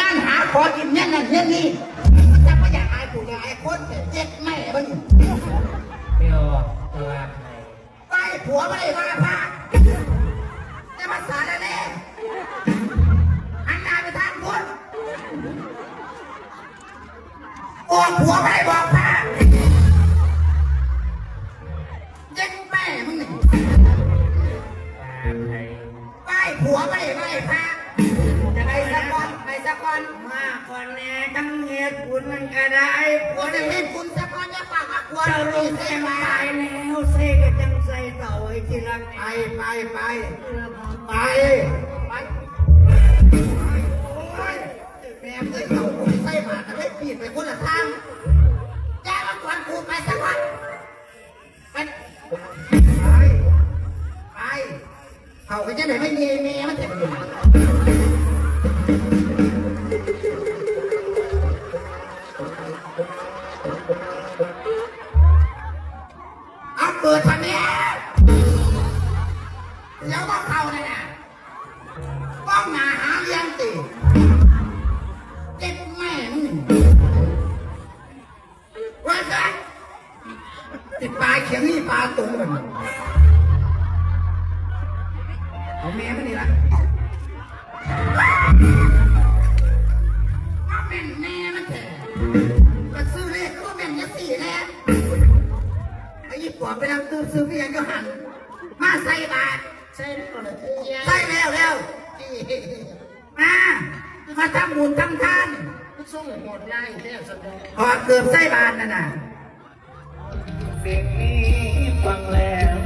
งานหาขอกินเนี่ยนั่นเนี่ยนี่จะไม่อยากอายผู้ใหญ่คนแต่เจ็ดแม่บ้างเดียวตัวไทยไปผัวไม่ได้ว่าพระจะมาสารแน่หันหน้าไปทางคนโอ้ผัวไม่ได้บอกพระเจ็ดแม่มึงนี่ไทยไปผัวไม่ได้ไหว้พร สักวันมาคนแน่ทั้งเหตุคุณมันก็ได้ผัวได้เล่นคุณสักวันจะปากมาควรเจ้ามีลูกเสีจะยมาตายแล้วเสกจังใส่เต่าไอ้ที่รักไปไปไปไปไปแม่เคยเอาไปใส่บาตรไม่ปีนไปคนละทางแจ้งมาควรกูไปสักวันไปไปเขาก็จะไหนไม่มีเมียมันจะ แล้วก็เข้าเนี่ยนะป้องหาหาเลี้ยงตีเจ็บแม่มึงว่าไงติดปลายเขียงนี่ปลาตุ่มกันเอาแม่มันนี่ละเอาแม่นแม่มันแท้ก็ซื้อเลขก็แม่นยังสี่แน่ไอ้ยี่ปอบไปนั่งตื้อซื้อเพียงก็หันมาใส่บาท ใช่แล้วเหรอเจ้าใส่แล้วแล้วมามาทำบุญทำทานส่งหมดไล่แค่แสดงพอเกือบใส่บาทนั่นน่ะเพลงนี้ฟังแล้ว